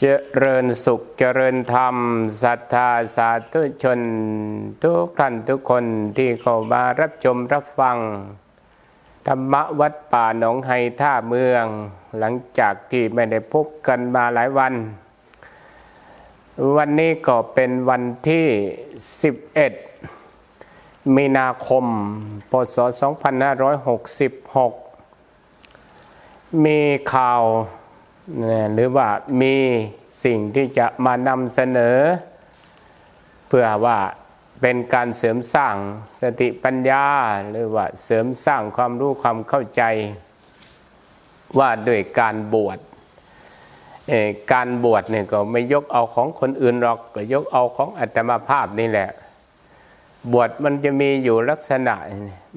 เจริญสุขเจริญธรรมศรัทธาสาธุชน ทุกท่านทุกคนที่เข้ามารับชมรับฟัง ธรรมวัดป่าหนองไฮท่าเมือง หลังจากที่ไม่ได้พบกันมาหลายวัน วันนี้ก็เป็นวันที่ 11 มีนาคม พศ 2566 มีข่าว หรือว่ามีสิ่งที่จะมานำเสนอ เพื่อว่าเป็นการเสริมสร้างสติปัญญา หรือว่าเสริมสร้างความรู้ความเข้าใจ ว่าด้วยการบวชการบวชเนี่ยก็ไม่ยกเอาของคนอื่นหรอกก็ยกเอาของอัตมาภาพนี่แหละ บวชมันจะมีอยู่ลักษณะ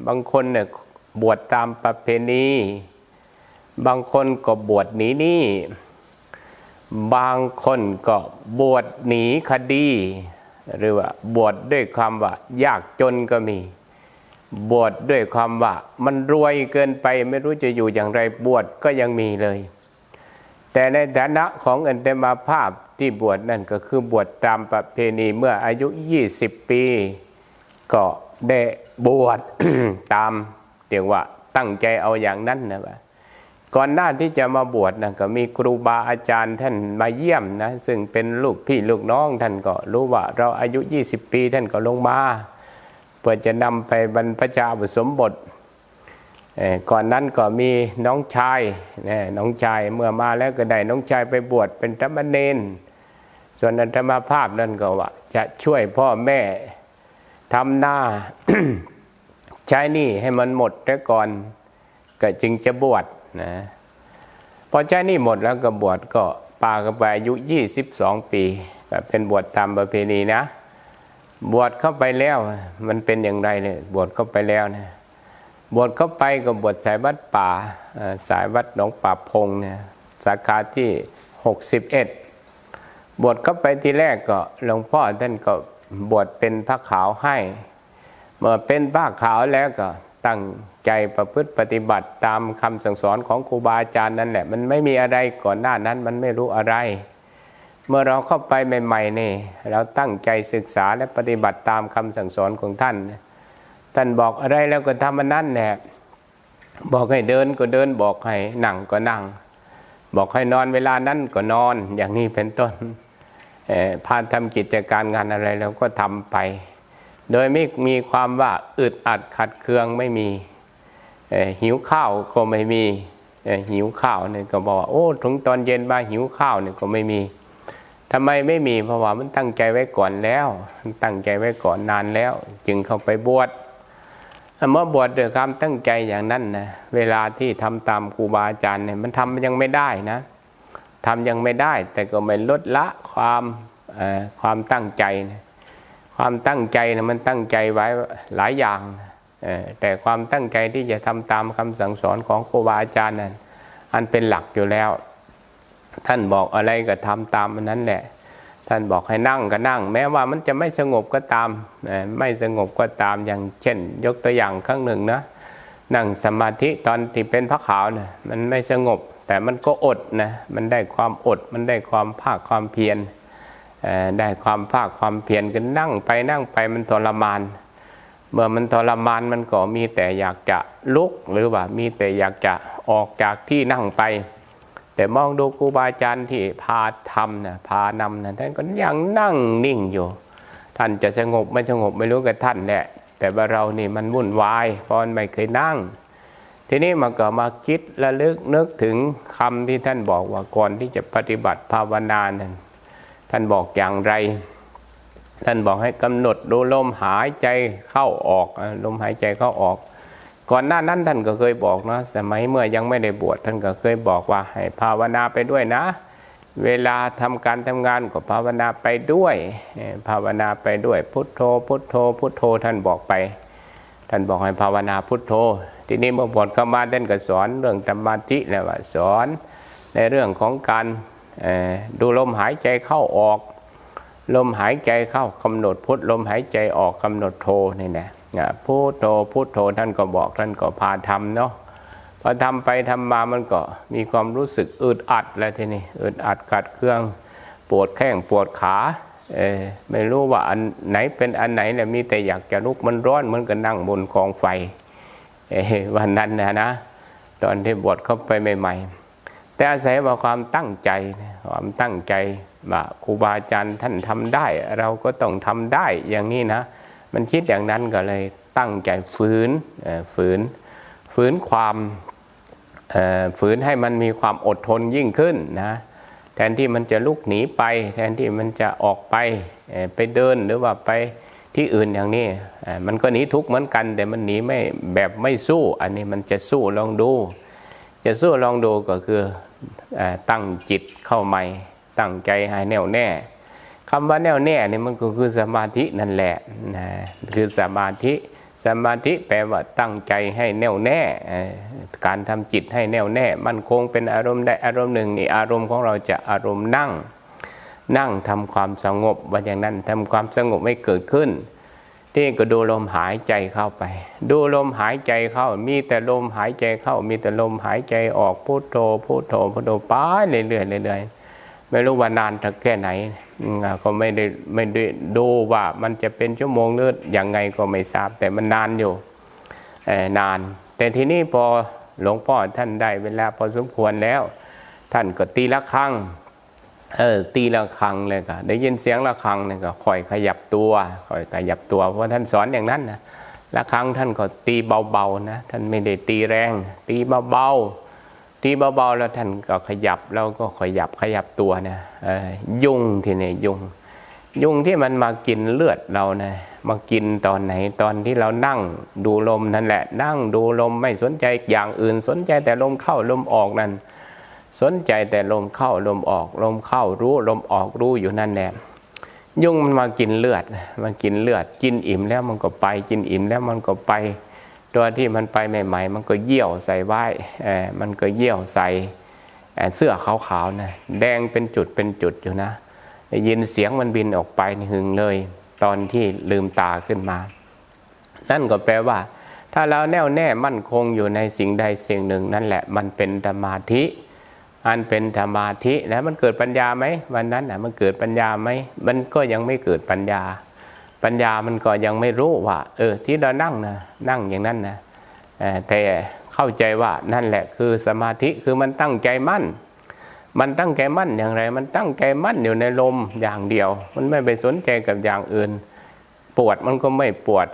บางคนเนี่ยบวชตามประเพณี บางคนก็บวชหนีหนี้บางคนก็บวชหนีคดี หรือว่าบวชด้วยความว่ายากจนก็มี บวชด้วยความว่า มันรวยเกินไปไม่รู้จะอยู่อย่างไรบวชก็ยังมีเลย แต่ในฐานะของอันเตมาภาพที่บวชนั่นก็คือบวชตามประเพณีเมื่ออายุ 20 ปี ก็ได้บวชตามเรียกว่าตั้งใจเอาอย่างนั้นนะว่า ก่อนหน้าที่จะมาบวชนะก็มีครูบาอาจารย์ท่านมาเยี่ยมนะซึ่งเป็นลูกพี่ลูกน้องท่านก็รู้ว่าเราอายุ 20 ปีท่านก็ลงมาเพื่อจะนำไปบรรพชาอุสมบทก่อนนั้นก็มีน้องชายนะน้องชายเมื่อมาแล้วก็ได้น้องชายไปบวชเป็นธรรมเนนส่วนอันธรรมภาพนั่นก็ว่า จะช่วยพ่อแม่ทำหน้าใช้หนี่ให้มันหมดแล้วก่อน ก็จึงจะบวช นะพอใช้นี่หมดแล้วก็บวชก็ปากันไปอายุ 22 ปีก็เป็นบวชตามประเพณีนะ บวชเข้าไปแล้วมันเป็นอย่างไรเนี่ยบวชเข้าไปแล้วนะบวชเข้าไปก็บวชสายวัดป่าสายวัดหนองป่าพงเนี่ยสาขาที่ 61 บวชเข้าไปทีแรกก็หลวงพ่อท่านก็บวชเป็นพระขาวให้ เมื่อเป็นผ้าขาวแล้วก็ ตั้งใจประพฤติปฏิบัติตามคำสั่งสอนของครูบาอาจารย์นั่นแหละ มันไม่มีอะไรก่อนหน้านั้นมันไม่รู้อะไร เมื่อเราเข้าไปใหม่ๆนี่เราตั้งใจศึกษาและปฏิบัติตามคำสั่งสอนของท่าน ท่านบอกอะไรแล้วก็ทำมันนั่นแหละบอกให้เดินก็เดินบอกให้นั่งก็นั่ง บอกให้นอนเวลานั้นก็นอนอย่างนี้เป็นต้นเอ่อพาทำกิจการงานอะไรเราก็ทำไป โดยไม่มีความว่าอึดอัดขัดเคืองไม่มีหิวข้าวก็ไม่มีหิวข้าวเนี่ยก็บอกว่าโอ้ถึงตอนเย็นมาหิวข้าวเนี่ยก็ไม่มีทำไมไม่มีเพราะว่ามันตั้งใจไว้ก่อนแล้วตั้งใจไว้ก่อนนานแล้ว จึงเข้าไปบวชเมื่อบวชด้วยความตั้งใจอย่างนั้นนะเวลาที่ทำตามครูบาอาจารย์เนี่ยมันทำยังไม่ได้นะทำยังไม่ได้ แต่ก็ไม่ลดละความความตั้งใจนะ ความตั้งใจนะมันตั้งใจไว้หลายอย่าง แต่ความตั้งใจที่จะทำตามคำสั่งสอนของครูบาอาจารย์นั้นอันเป็นหลักอยู่แล้ว ท่านบอกอะไรก็ทำตามมันนั้นแหละ ท่านบอกให้นั่งก็นั่ง แม้ว่ามันจะไม่สงบก็ตาม ไม่สงบก็ตามอย่างเช่น ยกตัวอย่างครั้งหนึ่งนะนั่งสมาธิตอนที่เป็นพระขาวนะมันไม่สงบ แต่มันก็อดนะมันได้ความอดมันได้ความภาคความเพียร ได้ความภาคความเพียรกันนั่งไปนั่งไปมันทรมาน เมื่อมันทรมานมันก็มีแต่อยากจะลุกหรือว่ามีแต่อยากจะออกจากที่นั่งไป แต่มองดูครูบาอาจารย์ที่พาทำนะพานำนะท่านก็ยังนั่งนิ่งอยู่ท่านจะสงบไม่สงบไม่รู้กับท่านแหละแต่ว่าเรานี่มันวุ่นวายเพราะมันไม่เคยนั่ง ทีนี้มันก็มาคิดระลึกนึกถึงคำที่ท่านบอกว่าก่อนที่จะปฏิบัติภาวนานั้น ท่านบอกอย่างไร ท่านบอกให้กำหนดดูลมหายใจเข้าออกลมหายใจเข้าออก ก่อนหน้านั้นท่านก็เคยบอกนะสมัยเมื่อยังไม่ได้บวชท่านก็เคยบอกว่าให้ภาวนาไปด้วยนะ เวลาทำการทำงานก็ภาวนาไปด้วย ภาวนาไปด้วยพุทโธ พุทโธ พุทโธท่านบอกไป ท่านบอกให้ภาวนาพุทโธ ทีนี้เมื่อบวชเข้ามาท่านก็สอนเรื่องสมาธิแล้วว่าสอนในเรื่องของการ ดูลมหายใจเข้าออก ลมหายใจเข้ากำหนดพุทลมหายใจออกกำหนดโทนี่นะอ่าพุทโธพุทโธท่านก็บอกท่านก็พาทำเนาะพอทำไปทำมามันก็มีความรู้สึกอึดอัดแล้วทีนี้อึดอัดกัดเครื่องปวดแข้งปวดขาเออไม่รู้ว่าอันไหนเป็นอันไหนเนี่ยมีแต่อยากจะลุกมันร้อนเหมือนกับนั่งบนกองไฟเออวันนั้นนะนะ ตอนที่บวชเข้าไปใหม่ ๆ แต่อาศัยว่าความตั้งใจความตั้งใจว่าครูบาอาจารย์ท่านทำได้ เราก็ต้องทำได้อย่างนี้นะ มันคิดอย่างนั้นก็เลยตั้งใจฝืนฝืนฝืนความฝืนให้มันมีความอดทนยิ่งขึ้นนะแทนที่มันจะลุกหนีไป แทนที่มันจะออกไปไปเดินหรือว่าไปที่อื่นอย่างนี้ มันก็หนีทุกข์เหมือนกัน แต่มันหนีไม่แบบไม่สู้ อันนี้มันจะสู้ลองดู จะสู้ลองดูก็คือ ตั้งจิตเข้าใหม่ ตั้งใจให้แน่วแน่คำว่าแน่วแน่นี่มันก็คือสมาธินั่นแหละนะคือสมาธิสมาธิแปลว่าตั้งใจให้แน่วแน่ การทำจิตให้แน่วแน่ มันคงเป็นอารมณ์ใดอารมณ์หนึ่งนี่อารมณ์ของเราจะอารมณ์นั่ง นั่งทำความสงบว่าอย่างนั้นทำความสงบให้เกิดขึ้น ที่ก็ดูลมหายใจเข้าไป ดูลมหายใจเข้า มีแต่ลมหายใจเข้า มีแต่ลมหายใจออกพุทโธพุทโธพุทโธไปเรื่อยๆเรื่อยๆไม่รู้ว่านานทักแค่ไหนก็ไม่ได้ไม่ได้ดูว่ามันจะเป็นชั่วโมงหรือยังไงก็ไม่ทราบ แต่มันนานอยู่นาน แต่ทีนี้พอหลวงพ่อท่านได้เวลาพอสมควรแล้ว ท่านก็ตีละครั้ง เออตีละครังเลยก็ได้ยินเสียงละครังเนี่ยก็คอยขยับตัวคอยขยับตัว เพราะท่านสอนอย่างนั้นนะละครังท่านก็ตีเบาๆนะท่านไม่ได้ตีแรง ตีเบาๆตีเบาๆแล้วท่านก็ขยับแล้วก็ขยับขยับตัวนะเออยุงทีนี้ยุงยุงที่มันมากินเลือดเรานะมากินตอนไหนตอนที่เรานั่งดูลมนั่นแหละ นั่งดูลมไม่สนใจอย่างอื่นสนใจแต่ลมเข้าลมออกนั่น สนใจแต่ลมเข้าลมออก ลมเข้ารู้ลมออกรู้อยู่นั่นแหละยุงมันมากินเลือดมากินเลือด กินอิ่มแล้วมันก็ไปกินอิ่มแล้วมันก็ไป ตัวที่มันไปใหม่ ๆ มันก็เยี่ยวใส่ไว้มันก็เยี่ยวใส่เสื้อขาวๆนะแดงเป็นจุดเป็นจุดอยู่นะได้ยินเสียงมันบินออกไปหึงเลย ตอนที่ลืมตาขึ้นมา นั่นก็แปลว่า ถ้าเราแน่วแน่มั่นคงอยู่ในสิ่งใดสิ่งหนึ่งนั่นแหละมันเป็นสมาธิ อันเป็นสมาธิแล้วมันเกิดปัญญาไหมวันนั้นนะมันเกิดปัญญาไหมมันก็ยังไม่เกิดปัญญา ปัญญามันก็ยังไม่รู้ว่า เออ ที่เรานั่งนะนั่งอย่างนั้นนะเอ่อแต่เข้าใจว่านั่นแหละคือสมาธิคือมันตั้งใจมั่น มันตั้งใจมั่นอย่างไร มันตั้งใจมั่นอยู่ในลมอย่างเดียว มันไม่ไปสนใจกับอย่างอื่น ปวดมันก็ไม่ปวด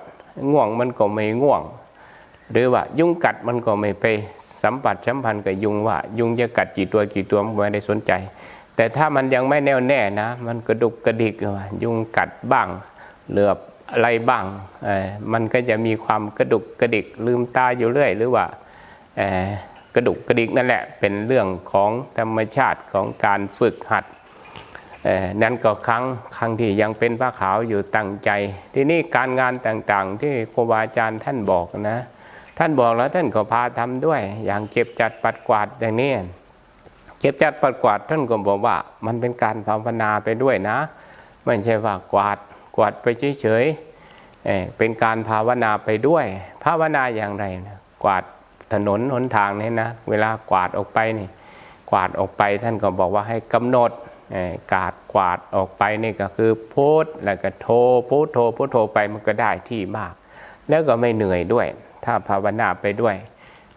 ง่วงมันก็ไม่ง่วง หรือว่ายุงกัดมันก็ไม่ไปสัมผัสสัมพันธ์กับยุงว่า ยุงจะกัดกี่ตัวกี่ตัวมันไม่ได้สนใจ แต่ถ้ามันยังไม่แน่วแน่นะ มันกระดุกกระดิกว่ายุงกัดบ้างเหลือบอะไรบ้างมันก็จะมีความกระดุกกระดิกลืมตาอยู่เรื่อย หรือว่ากระดุกกระดิกนั่นแหละเป็นเรื่องของธรรมชาติของการฝึกหัดนั่นก็ครั้งครั้งที่ยังเป็นพระขาวอยู่ตั้งใจ ที่นี่การงานต่างๆ ที่ครูบาอาจารย์ท่านบอกนะ ท่านบอกแล้วท่านก็พาทำด้วย อย่างเก็บจัดปัดกวาดอย่างนี้เก็บจัดปัดกวาดท่านก็บอกว่า มันเป็นการภาวนาไปด้วยนะไม่ใช่ว่ากวาดกวาดไปเฉยๆเอ่อเป็นการภาวนาไปด้วย ภาวนาอย่างไรนะกวาดถนนหนทางนี่นะเวลากวาดออกไปนี่กวาดออกไปท่านก็บอกว่าให้กำหนดกาดกวาดออกไปนี่ก็คือพุทแล้วก็โทพุทโทพุทโทไปมันก็ได้ที่มาก แล้วก็ไม่เหนื่อยด้วย ถ้าภาวนาไปด้วย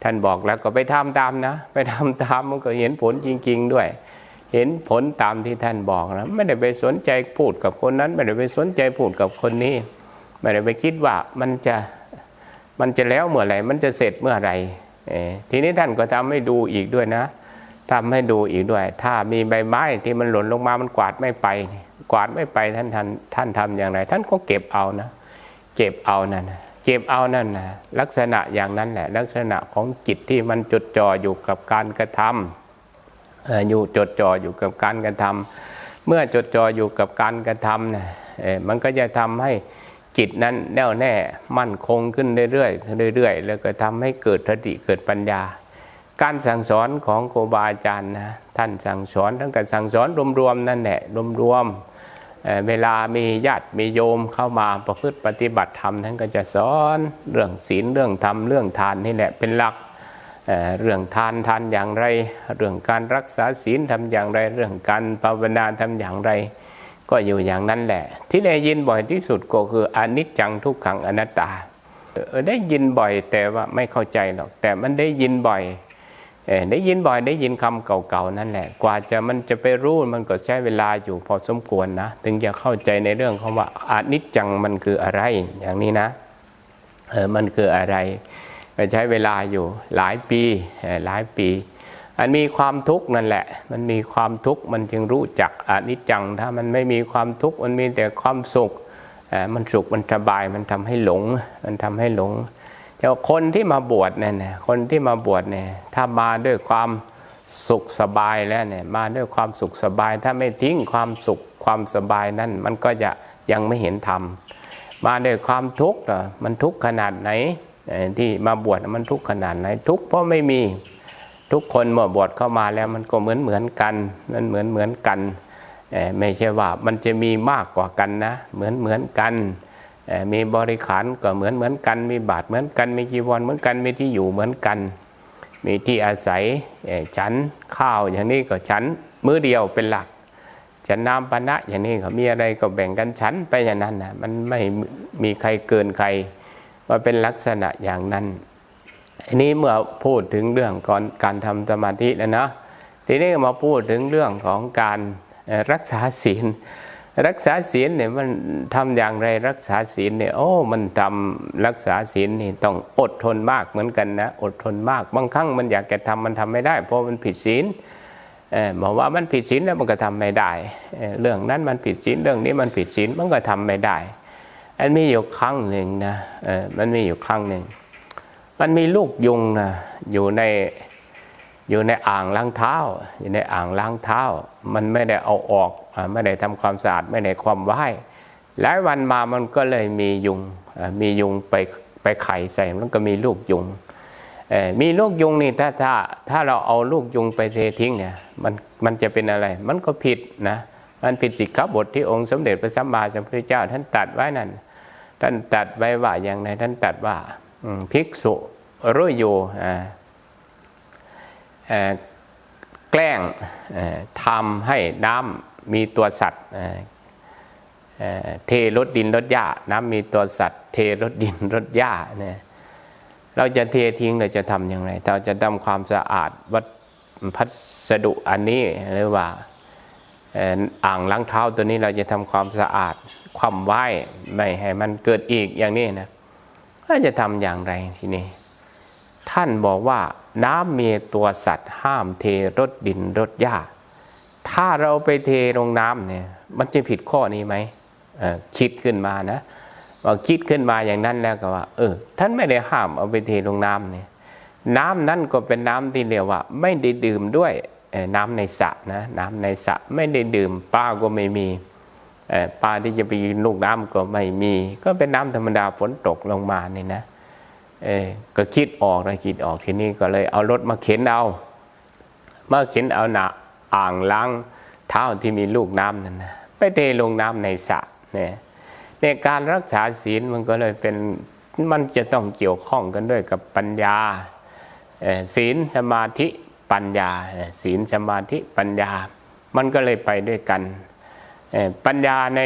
ท่านบอกแล้วก็ไปทำตามนะ ไปทำตามมันก็เห็นผลจริง ๆ ด้วย เห็นผลตามที่ท่านบอกนะไม่ได้ไปสนใจพูดกับคนนั้น ไม่ได้ไปสนใจพูดกับคนนี้ ไม่ได้ไปคิดว่ามันจะมันจะแล้วเมื่อไหร่มันจะเสร็จเมื่อไหร่ทีนี้ท่านก็ทำให้ดูอีกด้วยนะทำให้ดูอีกด้วย ถ้ามีใบไม้ที่มันหล่นลงมามันกวาดไม่ไป กวาดไม่ไปท่านท่านท่านทำอย่างไร ท่านก็เก็บเอานะ เก็บเอานั่นนะ เก็บเอานั่นนะลักษณะอย่างนั้นแหละ ลักษณะของจิตที่มันจดจ่ออยู่กับการกระทำเอ่ออยู่จดจ่ออยู่กับการกระทำเมื่อจดจ่ออยู่กับการกระทำนะเอ่อมันก็จะทำให้จิตนั้นแน่วแน่มั่นคงขึ้นเรื่อยๆเรื่อยๆ แล้วก็ทำให้เกิดสติเกิดปัญญา การสั่งสอนของครูบาอาจารย์นะท่านสั่งสอนทั้งการสั่งสอนรวมๆนั่นแหละรวมๆ เวลามีญาติมีโยมเข้ามาประพฤติปฏิบัติธรรมท่านก็จะสอนเรื่องศีลเรื่องธรรมเรื่องทานนี่แหละเป็นหลักเเรื่องทานทานอย่างไร เรื่องการรักษาศีลทำอย่างไร เรื่องการภาวนาทำอย่างไร ก็อยู่อย่างนั้นแหละ ที่ได้ยินบ่อยที่สุดก็คืออนิจจังทุกขังอนัตตาได้ยินบ่อยแต่ว่าไม่เข้าใจหรอกแต่มันได้ยินบ่อย ได้ยินบ่อยได้ยินคำเก่าๆนั่นแหละ กว่าจะมันจะไปรู้มันก็ใช้เวลาอยู่พอสมควรนะถึงจะเข้าใจในเรื่องของว่าอนิจจังมันคืออะไรอย่างนี้นะเออมันคืออะไรก็ใช้เวลาอยู่หลายปีหลายปีมันมีความทุกข์นั่นแหละ มันมีความทุกข์มันจึงรู้จักอนิจจัง ถ้ามันไม่มีความทุกข์มันมีแต่ความสุขมันสุขมันสบายมันทำให้หลง มันทำให้หลง แต่คนที่มาบวชเนี่ยคนที่มาบวชเนี่ยถ้ามาด้วยความสุขสบายแล้วเนี่ยมาด้วยความสุขสบาย ถ้าไม่ทิ้งความสุขความสบายนั่นมันก็จะยังไม่เห็นธรรมมาด้วยความทุกข์เหรอมันทุกข์ขนาดไหนที่มาบวชมันทุกข์ขนาดไหน ทุกข์เพราะไม่มีทุกคนเมื่อบวชเข้ามาแล้วมันก็เหมือนเหมือนกันมันเหมือนเหมือนกันไม่ใช่ว่ามันจะมีมากกว่ากันนะ เหมือนเหมือนกันเมีบริขารก็เหมือนเหมือนกัน มีบาทเหมือนกัน มีจีวรเหมือนกัน มีที่อยู่เหมือนกัน มีที่อาศัยเอ่อฉันข้าวอย่างนี้ก็ฉันมื้อเดียวเป็นหลักฉันน้ำปนะอย่างนี้เขามีอะไรก็แบ่งกันฉันไปอย่างนั้นนะมันไม่มีใครเกินใครว่าเป็นลักษณะอย่างนั้นอันนี้เมื่อพูดถึงเรื่องก่อนการทำสมาธิแล้วนะทีนี้มาพูดถึงเรื่องของการรักษาศีล รักษาศีลเนี่ยมันทำอย่างไรรักษาศีลเนี่ยโอ้มันทำรักษาศีลนี่ต้องอดทนมากเหมือนกันนะอดทนมากบางครั้งมันอยากจะทำมันทำไม่ได้ เพราะมันผิดศีลเออบอกว่ามันผิดศีลแล้วมันก็ทำไม่ได้ เรื่องนั้นมันผิดศีลเรื่องนี้มันผิดศีลมันก็ทำไม่ได้ อันมีอยู่ครั้งหนึ่งนะเออมันมีอยู่ครั้งหนึ่งมันมีลูกยุงนะอยู่ใน อยู่ในอ่างล้างเท้า อยู่ในอ่างล้างเท้า มันไม่ได้เอาออกไม่ได้ทำความสะอาดไม่ได้ความไหว้หลายวันมามันก็เลยมียุงมียุงไปไปไข่ใส่มันก็มีลูกยุงมีลูกยุงนี่ถ้าถ้าถ้าเราเอาลูกยุงไปเททิ้งเนี่ยมันมันจะเป็นอะไร มันก็ผิดนะมันผิดสิกขาบทที่องค์สมเด็จพระสัมมาสัมพุทธเจ้า ท่านตัดไว้นั่นท่านตัดไว้ว่าอย่างไรท่านตัดว่าภิกษุรู้อยู่อ่า แกล้งทำให้น้ำมีตัวสัตว์เทรดดินรดหญ้าน้ำมีตัวสัตว์ เทรดดินรดหญ้าเนี่ยเราจะเททิ้งเราจะทำอย่างไรเราจะทำความสะอาดวัดพัสดุอันนี้หรือว่าอ่างล้างเท้าตัวนี้เราจะทำความสะอาดความไหวไม่ให้มันเกิดอีกอย่างนี้นะก็จะทำอย่างไรทีนี้ ท่านบอกว่าน้ำมีตัวสัตว์ ห้ามเทรดดินรดหญ้า ถ้าเราไปเทลงน้ำเนี่ย มันจะผิดข้อนี้ไหมคิดขึ้นมานะว่าคิดขึ้นมาอย่างนั้นแล้วก็ว่า เออ ท่านไม่ได้ห้ามเอาไปเทลงน้ำเนี่ยน้ำนั่นก็เป็นน้ำที่เรียกว่า ไม่ได้ดื่มด้วยน้ำในสระนะน้ำในสระไม่ได้ดื่มปลาก็ไม่มีปลาที่จะไปนลูกน้ำก็ไม่มี ก็เป็นน้ำธรรมดาฝนตกลงมาเนี่ยนะ เออก็คิดออกนะคิดออกทีนี้ก็เลยเอารถมาเข็นเอา มาเข็นเอาหนาอ่างล้างเท้าที่มีลูกน้ำนั่นนะไปเทลงน้ำในสระเนี่ยในการรักษาศีลมันก็เลยเป็นมันจะต้องเกี่ยวข้องกันด้วยกับปัญญาศีลสมาธิปัญญาศีลสมาธิปัญญา มันก็เลยไปด้วยกันปัญญาใน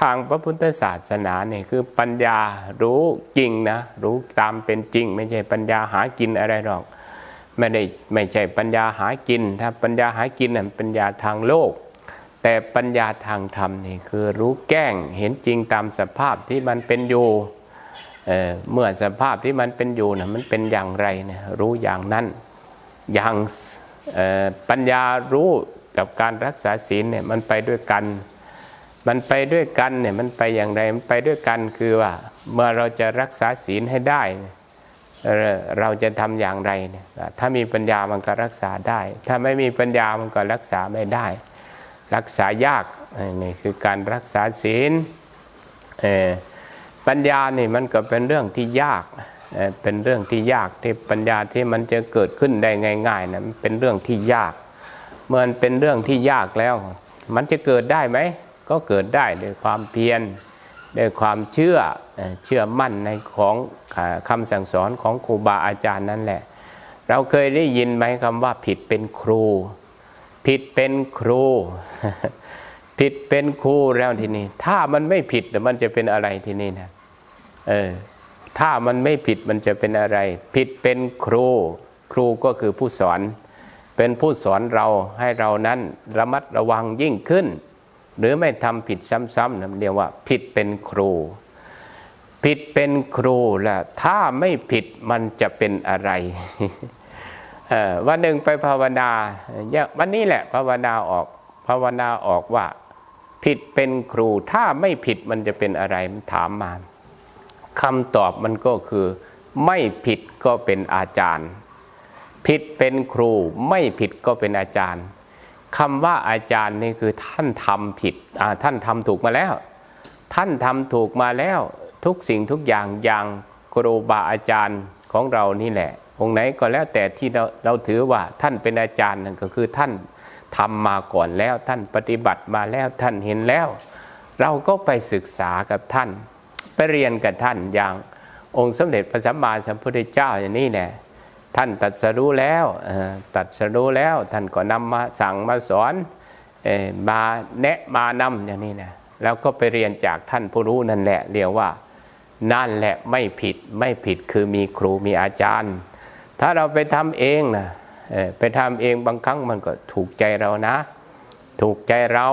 ทางพระพุทธศาสนาเนี่ยคือปัญญารู้จริงนะ รู้ตามเป็นจริง ไม่ใช่ปัญญาหากินอะไรหรอก ไม่ได้ไม่ใช่ปัญญาหากิน ถ้าปัญญาหากินนั่นปัญญาทางโลก แต่ปัญญาทางธรรมนี่คือรู้แก้งเห็นจริงตามสภาพที่มันเป็นอยู่เเมื่อสภาพที่มันเป็นอยู่นะมันเป็นอย่างไรนะรู้อย่างนั้นอย่างปัญญารู้กับการรักษาศีลเนี่ยมันไปด้วยกัน มันไปด้วยกันเนี่ยมันไปอย่างไรมันไปด้วยกันคือว่า เมื่อเราจะรักษาศีลให้ได้ เราจะทำอย่างไรเนี่ยถ้ามีปัญญามันก็รักษาได้ ถ้าไม่มีปัญญามันก็รักษาไม่ได้ รักษายากนี่คือการรักษาศีลปัญญานี่มันก็เป็นเรื่องที่ยากเป็นเรื่องที่ยากที่ปัญญาที่มันจะเกิดขึ้นได้ง่ายๆนะมันเป็นเรื่องที่ยาก เมื่อเป็นเรื่องที่ยากแล้ว มันจะเกิดได้ไหม ก็เกิดได้ด้วยความเพียรด้วยความเชื่อเชื่อมั่นในของอ่าคำสั่งสอนของครูบาอาจารย์นั่นแหละ เราเคยได้ยินไหมคำว่าผิดเป็นครู ผิดเป็นครู ผิดเป็นครูแล้วทีนี้ ถ้ามันไม่ผิดแต่มันจะเป็นอะไรทีนี้นะเออถ้ามันไม่ผิดมันจะเป็นอะไร ผิดเป็นครู ครูก็คือผู้สอน เป็นผู้สอนเราให้เรานั้นระมัดระวังยิ่งขึ้น หรือไม่ทำผิดซ้ำๆนันเรียกว่า ผิดเป็นครู ผิดเป็นครูแล้วถ้าไม่ผิดมันจะเป็นอะไรวันหนึ่งไปภาวนาวันนี้แหละภาวนาออกภาวนาออกว่า ผิดเป็นครู ถ้าไม่ผิดมันจะเป็นอะไรมันถามมาคำตอบมันก็คือ ไม่ผิดก็เป็นอาจารย์ ผิดเป็นครู ไม่ผิดก็เป็นอาจารย์ คำว่าอาจารย์นี่คือท่านทำผิดท่านทำถูกมาแล้ว ท่านทำถูกมาแล้วทุกสิ่งทุกอย่างอย่างครูบาอาจารย์ของเรานี่แหละ องค์ไหนก็แล้วแต่ที่เราเราถือว่าท่านเป็นอาจารย์นั่นก็คือท่านทำมาก่อนแล้ว ท่านปฏิบัติมาแล้วท่านเห็นแล้ว เราก็ไปศึกษากับท่าน ไปเรียนกับท่านอย่างองค์สมเด็จพระสัมมาสัมพุทธเจ้าอย่างนี้แหละ ท่านตัดสรู้แล้วตัดสรู้แล้วท่านก็นำมาสั่งมาสอนมาแนะมานำอย่างนี้นะแล้วก็ไปเรียนจากท่านผู้รู้นั่นแหละเรียกว่านั่นแหละไม่ผิดไม่ผิดคือมีครูมีอาจารย์ ถ้าเราไปทำเองนะไปทำเองบางครั้งมันก็ถูกใจเรานะ ถูกใจเรา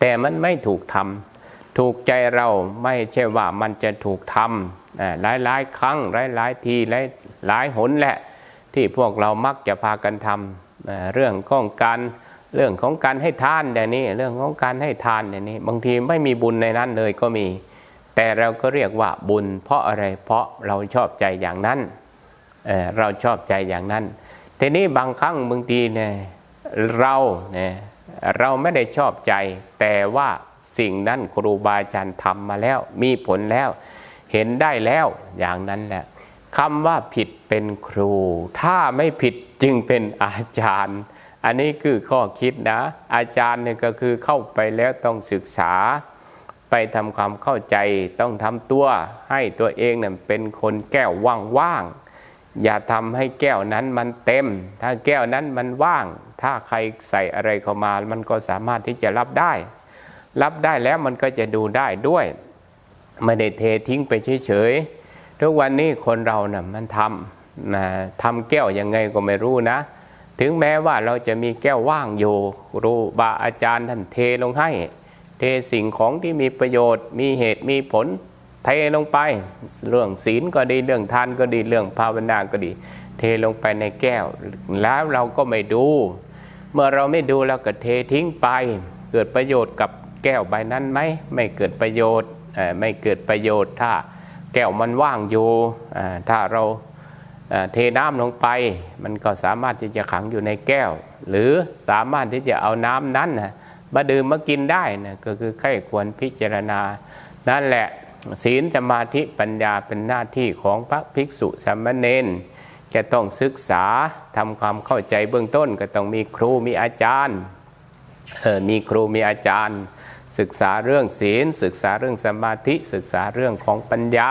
แต่มันไม่ถูกทำถูกใจเราไม่ใช่ว่ามันจะถูกทำหลายหลายครั้งหลายหลายทีหลาย หลายหนแหละที่พวกเรามักจะพากันทำเรื่องของการเรื่องของการให้ทานอย่นี้เรื่องของการให้ทานอย่นี้ บางทีไม่มีบุญในนั้นเลยก็มี แต่เราก็เรียกว่าบุญ เพราะอะไรเพราะเราชอบใจอย่างนั้นเเราชอบใจอย่างนั้นทีนี้บางครั้งบางทีเนี่ยเราเนี่ยเราไม่ได้ชอบใจ แต่ว่าสิ่งนั้นครูบาอาจารย์ทำมาแล้ว มีผลแล้ว เห็นได้แล้วอย่างนั้นแหละ คำว่าผิดเป็นครู ถ้าไม่ผิดจึงเป็นอาจารย์ อันนี้คือข้อคิดนะ อาจารย์เนี่ยก็คือเข้าไปแล้วต้องศึกษา ไปทำความเข้าใจต้องทำตัวให้ตัวเองเนี่ยเป็นคนแก้วว่างๆอย่าทำให้แก้วนั้นมันเต็ม ถ้าแก้วนั้นมันว่าง ถ้าใครใส่อะไรเข้ามา มันก็สามารถที่จะรับได้ รับได้แล้วมันก็จะดูได้ด้วยไม่ได้เททิ้งไปเฉยๆ ทุกวันนี้คนเรานะ่ะมันทำนะทำแก้วยังไงก็ไม่รู้นะ ถึงแม้ว่าเราจะมีแก้วว่างอยู่ครูบาอาจารย์ท่านเทลงให้ เทสิ่งของที่มีประโยชน์ มีเหตุมีผล เทลงไป เรื่องศีลก็ดีเรื่องทานก็ดีเรื่องภาวนาก็ดี เทลงไปในแก้ว แล้วเราก็ไม่ดู เมื่อเราไม่ดูเราก็เททิ้งไป เกิดประโยชน์กับแก้วใบนั้นไหมไม่เกิดประโยชน์ไม่เกิดประโยชน์ถ้า แก้วมันว่างอยู่ถ้าเราเทน้ำลงไป มันก็สามารถที่จะขังอยู่ในแก้ว หรือสามารถที่จะเอาน้ำนั้นนะมาดื่มมากินได้นะก็คือใครควรพิจารณา นั่นแหละศีลสมาธิปัญญาเป็นหน้าที่ของพระภิกษุสามเณรจะต้องศึกษาทำความเข้าใจเบื้องต้น ก็ต้องมีครูมีอาจารย์เออมีครูมีอาจารย์ ศึกษาเรื่องศีล ศึกษาเรื่องสมาธิ ศึกษาเรื่องของปัญญา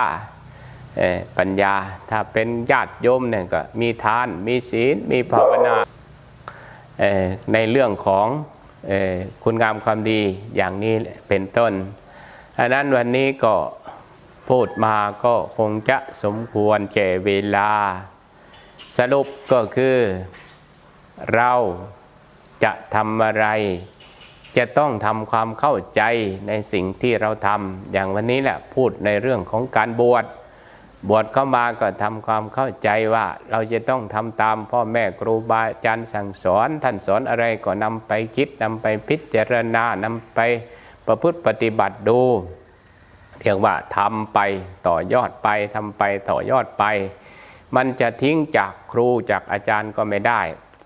ปัญญาถ้าเป็นญาติโยมเนี่ยก็มีทาน มีศีล มีภาวนาในเรื่องของคุณงามความดีอย่างนี้เป็นต้นอันนั้นวันนี้ก็พูดมาก็คงจะสมควรแก่เวลา สรุปก็คือเราจะทำอะไร จะต้องทำความเข้าใจในสิ่งที่เราทำอย่างวันนี้แหละพูดในเรื่องของการบวชบวชเข้ามาก็ทำความเข้าใจว่าเราจะต้องทำตามพ่อแม่ครูบาอาจารย์สั่งสอน ท่านสอนอะไรก็นำไปคิดนำไปพิจารณานำไปประพฤติปฏิบัติดูเรียกว่าทำไปต่อยอดไปทำไปต่อยอดไป มันจะทิ้งจากครูจากอาจารย์ก็ไม่ได้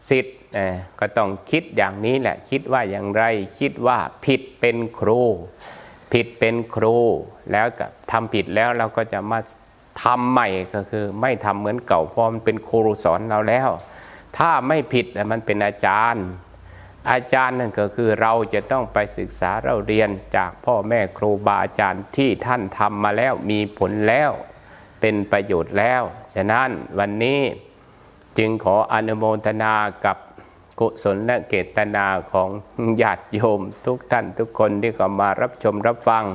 สิทธิ์ ก็ต้องคิดอย่างนี้แหละ คิดว่าอย่างไรคิดว่าผิดเป็นครู ผิดเป็นครู แล้วก็ทำผิดแล้วเราก็จะมาทำใหม่ก็คือไม่ทำเหมือนเก่าเพราะมันเป็นครูสอนเราแล้ว ถ้าไม่ผิดแล้วมันเป็นอาจารย์ อาจารย์นั่นก็คือเราจะต้องไปศึกษาเราเรียนจากพ่อแม่ครูบาอาจารย์ที่ท่านทำมาแล้วมีผลแล้ว เป็นประโยชน์แล้ว ฉะนั้นวันนี้จึงขออนุโมทนากับ กุศลและเกตนาของญาติโยมทุกท่านทุกคนที่เข้ามารับชมรับฟัง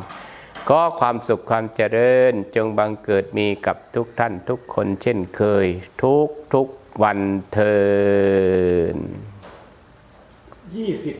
ก็ความสุขความเจริญจงบังเกิดมีกับทุกท่านทุกคนเช่นเคย ทุกทุกวันเทินยี่สิบ